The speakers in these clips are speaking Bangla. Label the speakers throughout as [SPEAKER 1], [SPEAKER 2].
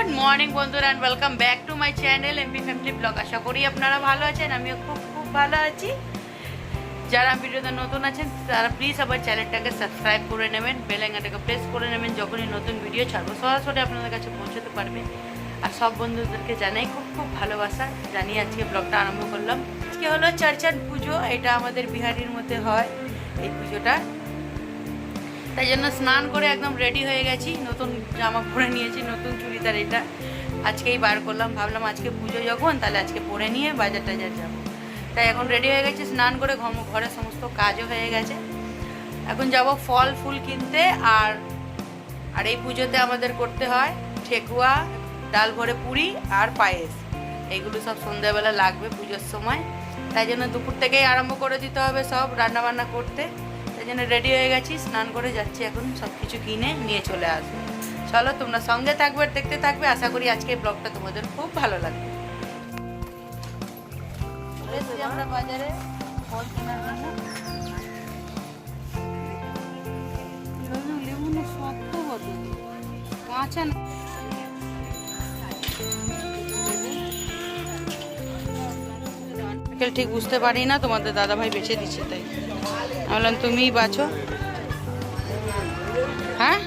[SPEAKER 1] গুড মর্নিং বন্ধুরা and welcome back to my channel MP family blog আশা করি আপনারা ভালো আছেন, আমিও খুব খুব ভালো আছি। যারা ভিডিওতে নতুন আছেন, তারা প্লিজ আবার চ্যানেলটাকে সাবস্ক্রাইব করে নেবেন বেল আইকনটাকে প্রেস করে নেবেন, যখনই নতুন ভিডিও ছাড়বো সরাসরি আপনাদের কাছে পৌঁছতে পারবে। আর সব বন্ধুদেরকে জানাই খুব খুব ভালোবাসা, জানিয়ে আজকে ব্লগটা আরম্ভ করলাম। আজকে হলো চারচান পুজো, এটা আমাদের বিহারির মধ্যে হয়। এই পুজোটা তাই জন্য স্নান করে একদম রেডি হয়ে গেছি। নতুন জামা পরে নিয়েছি, নতুন চুড়িদার এটা। আজকেই বার করলাম, ভাবলাম আজকে পুজো যখন, তাহলে আজকে পরে নিয়ে বাজার টাজার যাব। তাই এখন রেডি হয়ে গেছি, স্নান করে ঘরের সমস্ত কাজও হয়ে গেছে। এখন যাব ফল, ফুল কিনতে, আর আর এই পুজোতে আমাদের করতে হয় ঠেকুয়া, ডাল ভরে পুরি, আর পায়েস। এইগুলো সব সন্ধ্যাবেলা লাগবে পুজোর সময়। তাই জন্য দুপুর থেকেই আরম্ভ করে দিতে হবে সব রান্না বান্না করতে। তাই জন্য রেডি হয়ে গেছি স্নান করে যাচ্ছি এখন সব কিছু কিনে নিয়ে চলে আসব। চলো তোমরা সঙ্গে থাকবে দেখতে থাকবে আশা করি আজকে ব্লগটা তোমাদের খুব ভালো লাগবে। আমরা বাজারে ফল কেনার জন্য। কাঁচা ঠিক বুঝতে পারি না তোমাদের দাদা ভাই বেছে দিচ্ছে তাই। বললাম, তুমিই বাছো হ্যাঁ?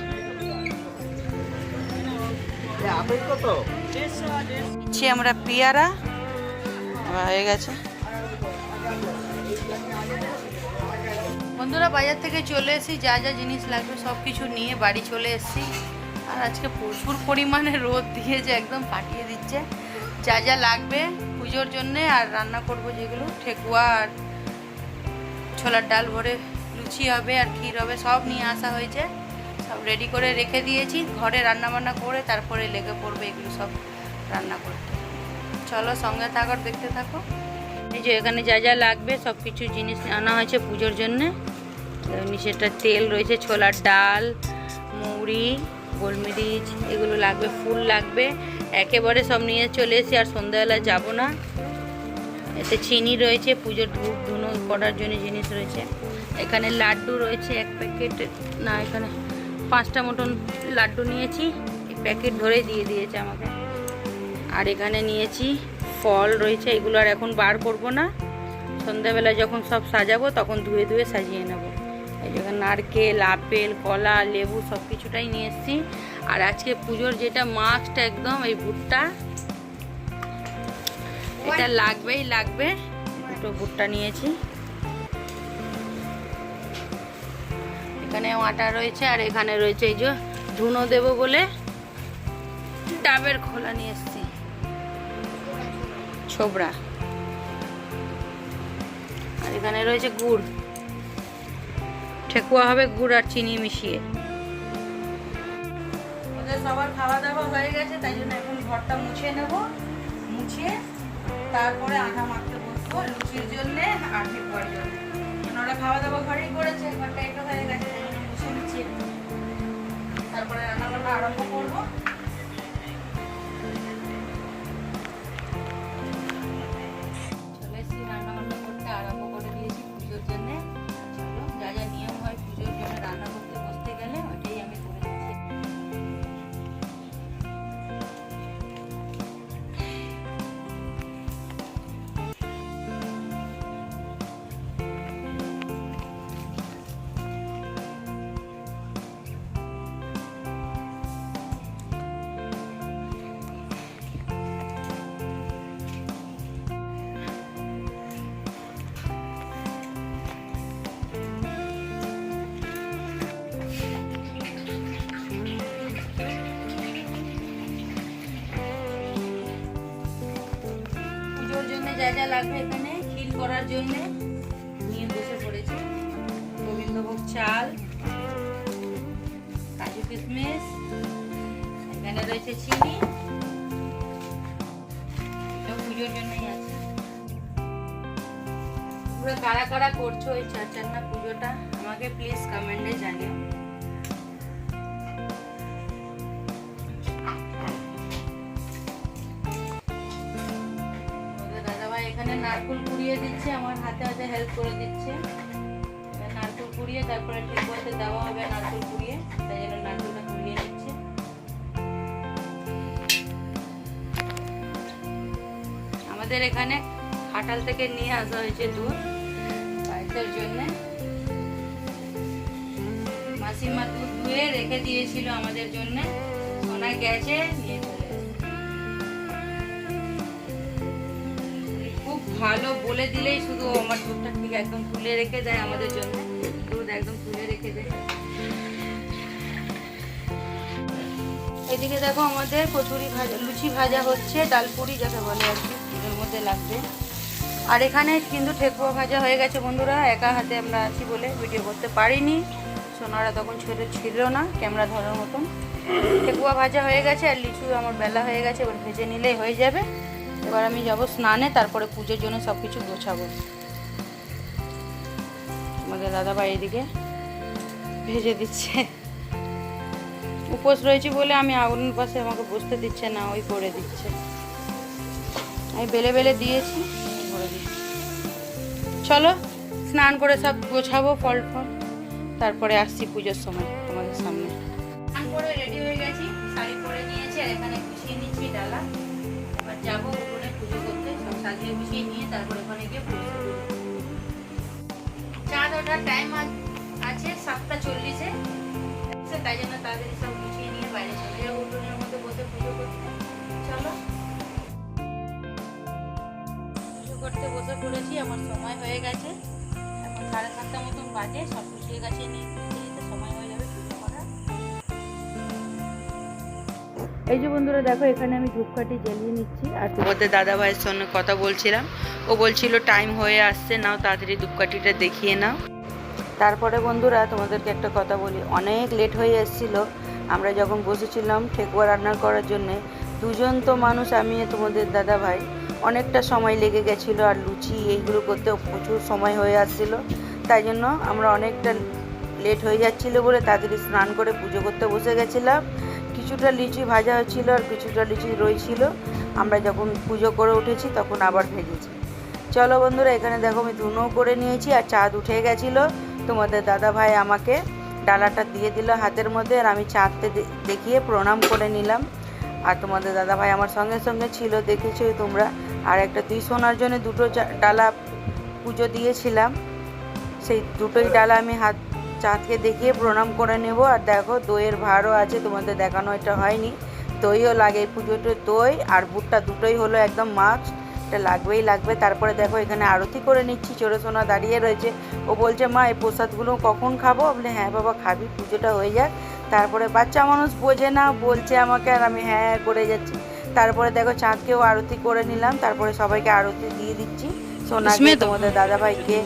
[SPEAKER 1] নিচ্ছি আমরা পেয়ারা। হয়ে গেছে। বন্ধুরা, বাজার থেকে চলে এসেছি, যা যা জিনিস লাগবে সব কিছু নিয়ে বাড়ি চলে এসেছি। আর আজকে প্রচুর পরিমাণে রোদ দিয়েছে, একদম ফাটিয়ে দিচ্ছে। যা যা লাগবে পুজোর জন্যে আর রান্না করব যেগুলো, ঠেকুয়া আর ছোলার ডাল ভরে লুচি হবে আর ক্ষীর হবে, সব নিয়ে আসা হয়েছে। সব রেডি করে রেখে দিয়েছি। ঘরে রান্না বান্না করে তারপরে লেগে পড়বে এগুলো সব রান্না করতে। চলো সঙ্গে থাকো, দেখতে থাকো। এই যে এখানে যা যা লাগবে, সব কিছু জিনিস আনা হয়েছে পুজোর জন্যে। সেটা তেল রয়েছে, ছোলার ডাল, মুড়ি, গোলমরিচ, এগুলো লাগবে, ফুল লাগবে। একেবারে সব নিয়ে চলে এসেছি আর সন্ধ্যাবেলা যাব না। এতে চিনি রয়েছে, পুজোর ধূপ ধুনো করার জন্য জিনিস রয়েছে। এখানে লাড্ডু রয়েছে, এক প্যাকেট, না, এখানে পাঁচটা মতন লাড্ডু নিয়েছি প্যাকেট ধরে দিয়ে দিয়েছে আমাকে। আর এখানে নিয়েছি ফল রয়েছে, এগুলো আর এখন বার করব না। সন্ধ্যাবেলা যখন সব সাজাবো, তখন ধুয়ে ধুয়ে সাজিয়ে নেব। এই যেখানে নারকেল, আপেল, কলা, লেবু সব কিছুটাই নিয়ে এসেছি। আর আজকে পুজোর যেটা মাস্কটা একদম এই ভুট্টা এটা লাগবেই, লাগবে। দুটো ভুট্টা নিয়েছি। এখানে আটা রয়েছে আর এখানে রয়েছে এই যে ধুনো দেবো বলে ডাবের খোলা নিয়ে এসেছি। ছোবড়া। আর এখানে রয়েছে গুড়। ঠেকুয়া হবে গুড় আর চিনি মিশিয়ে। সবার খাওয়া দাওয়া হয়ে গেছে, তাই জন্য এখন ঘরটা মুছে নেব। মুছিয়ে তারপরে আটা মাখতে বসবো লুচির জন্য আর ঠেকুয়ার জন্য ওনারা ওরা খাওয়া দাওয়া ঘরেই করেছে ঘরটা একটু হয়ে গেছে তারপরে রান্নাবান্না আরম্ভ করব। যা যা লাগবে এখানে ক্ষীর করার জন্যে নিয়ে বসে পড়েছি। গোবিন্দভোগ চাল, কাজু কিশমিশ, এখানে রয়েছে চিনি। পুজোর জন্যই আছে। পুরো কারা কারা করছ এই চার চান্না পুজোটা, আমাকে প্লিজ কমেন্টে জানিও। এখানে নারকুল কুড়িয়ে দিচ্ছে, আমার হাতে হাতে হেল্প করে দিচ্ছে। নারকুল কুড়িয়ে তারপরে ঠিক বলতে দেওয়া হবে নারকুল কুড়িয়ে তাই জন্য নারকুলটা কুড়িয়ে দিচ্ছে। আমাদের এখানে খাটাল থেকে নিয়ে আসা হয়েছে দুধ পায়েসের জন্যে। মাসিমা দুধ ধুয়ে রেখে দিয়েছিল আমাদের জন্য। সোনা গেছে, নিয়ে ভালো বলে দিলেই শুধু আমার দুধটা ঠিক একদম তুলে রেখে দেয় আমাদের জন্য। দুধ একদম তুলে রেখে দেয়। এদিকে দেখো আমাদের কচুরি ভাজা, লুচি ভাজা হচ্ছে ডালপুরি যাকে বলে আর কি, এর মধ্যে লাগবে। আর এখানে কিন্তু ঠেকুয়া ভাজা হয়ে গেছে বন্ধুরা, একা হাতে আমরা আছি বলে ভিডিও করতে পারিনি। সোনারা তখন ছিল ছিল না, ক্যামেরা ধরার মতন। ঠেকুয়া ভাজা হয়ে গেছে আর লিচু আমার বেলা হয়ে গেছে, এবার ভেজে নিলেই হয়ে যাবে। এবার আমি যাব স্নানে, তারপরে পুজোর জন্য সব কিছু গোছাবো। আমাদের দাদা দাদাভাই এদিকে ভেজে দিচ্ছে। উপোস রয়েছি বলে আমি আগুনের পাশে আমাকে বসতে দিচ্ছে না, ওই করে দিচ্ছে। আমি বেলে বেলে দিয়েছি, করে চলো, স্নান করে সব গোছাবো ফল ফল তারপরে আসছি পুজোর সময়। ওঠার টাইম আছে সাতটা চল্লিশে। তাই জন্য তাড়াতাড়ি সব গুছিয়ে নিয়ে বাইরে চলে যাব। উঠোনের মধ্যে বসে পুজো করতে। চলো। পুজো করতে বসে পড়েছি আমার সময় হয়ে গেছে। এখন সাড়ে সাতটা মতন বাজে সব গুছিয়ে গাছিয়ে নিয়ে সময় হয়ে যাবে পুজো করার। এই যে বন্ধুরা দেখো এখানে আমি ধূপকাঠি জ্বালিয়ে নিচ্ছি। আর তোমাদের দাদা ভাইয়ের সঙ্গে কথা বলছিলাম। ও বলছিল টাইম হয়ে আসছে নাও তাড়াতাড়ি ধূপকাঠিটা দেখিয়ে নাও। তারপরে বন্ধুরা তোমাদেরকে একটা কথা বলি, অনেক লেট হয়ে এসেছিল। আমরা যখন বসেছিলাম ঠেকুয়া রান্না করার জন্যে, দুজন তো মানুষ, আমি তোমাদের দাদা ভাই, অনেকটা সময় লেগে গেছিল আর লুচি এইগুলো করতেও প্রচুর সময় হয়ে আসছিল। তাই জন্য আমরা অনেকটা লেট হয়ে যাচ্ছিল বলে তাড়াতাড়ি স্নান করে পুজো করতে বসে গেছিলাম। কিছুটা লিচি ভাজা হচ্ছিল আর কিছুটা লিচি রয়েছিল আমরা যখন পুজো করে উঠেছি তখন আবার ভেজেছি। চলো বন্ধুরা, এখানে দেখো আমি ধুনো করে নিয়েছি আর চাঁদ উঠে গেছিল। তোমাদের দাদা ভাই আমাকে ডালাটা দিয়ে দিল হাতের মধ্যে আর আমি চাঁদতে দেখিয়ে প্রণাম করে নিলাম। আর তোমাদের দাদা ভাই আমার সঙ্গে সঙ্গে ছিল দেখেছোই তোমরা? আর একটা দুই সোনার জন্য দুটো ডালা পুজো দিয়েছিলাম। সেই দুটোই ডালা আমি হাত চাঁদকে দেখিয়ে প্রণাম করে নেব। আর দেখো, দইয়ের ভাড়ও আছে, তোমাদের দেখানো এটা হয়নি। দইও লাগে এই পুজোতে দই আর বুটটা দুটোই হলো একদম মাস্ক একটা লাগবেই লাগবে। তারপরে দেখো এখানে আরতি করে নিচ্ছি। চোরসোনা সোনা দাঁড়িয়ে রয়েছে। ও বলছে মা এই প্রসাদগুলো কখন খাব? বলে হ্যাঁ বাবা খাবি পুজোটা হয়ে যাক। তারপরে বাচ্চা মানুষ বোঝে না বলছে আমাকে আর আমি হ্যাঁ, হ্যাঁ করে যাচ্ছি। তারপরে দেখো চাঁদকেও আরতি করে নিলাম। তারপরে সবাইকে আরতি দিয়ে দিচ্ছি। সোনাকে তোমাদের দাদা ভাইকে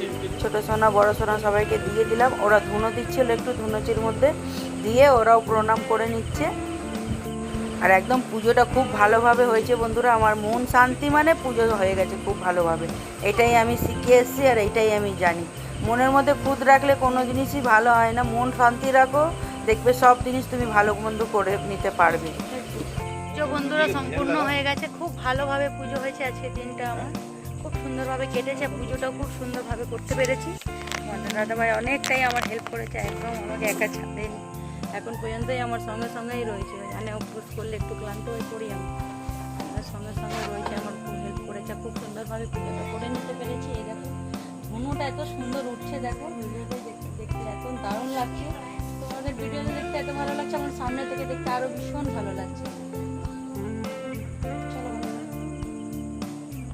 [SPEAKER 1] ছোট সোনা বড় সোনা সবাইকে দিয়ে দিলাম। ওরা ধুনো দিচ্ছিল একটু ধুনোচির মধ্যে। দিয়ে ওরাও প্রণাম করে নিচ্ছে। আর একদম পুজোটা খুব ভালোভাবে হয়েছে বন্ধুরা। আমার মন শান্তি মানে পুজো হয়ে গেছে খুব ভালোভাবে। এটাই আমি শিখে এসেছি আর এটাই আমি জানি। মনের মধ্যে খুদ রাখলে কোনো জিনিসই ভালো হয় না। মন শান্তি রাখো, দেখবে সব জিনিস তুমি ভালো মন্দ করে নিতে পারবে। পুজো বন্ধুরা সম্পূর্ণ হয়ে গেছে। খুব ভালোভাবে পুজো হয়েছে আজকে দিনটা আমার। খুব সুন্দরভাবে কেটেছে, পুজোটাও খুব সুন্দরভাবে করতে পেরেছি। দাদাভাই অনেকটাই আমার হেল্প করেছে। একদম আমাকে একা ছাড়েনি এখন পর্যন্তই আমার সঙ্গে সঙ্গেই রয়েছে। জানে অভ্যাস করলে একটু ক্লান্ত হয়ে পড়ি আমি। আমার সঙ্গে সঙ্গে রয়েছে, আমার খুব হেল্প করেছে, খুব সুন্দরভাবে পুজোটা করে নিতে পেরেছি, এই দেখো। ধনুটা এত সুন্দর উঠছে, দেখো। ভিডিওতে দেখতে দেখতে এত দারুণ লাগছে। তোমাদের ভিডিও দেখতে এত ভালো লাগছে, আমার সামনে থেকে দেখতে আরও ভীষণ ভালো লাগছে।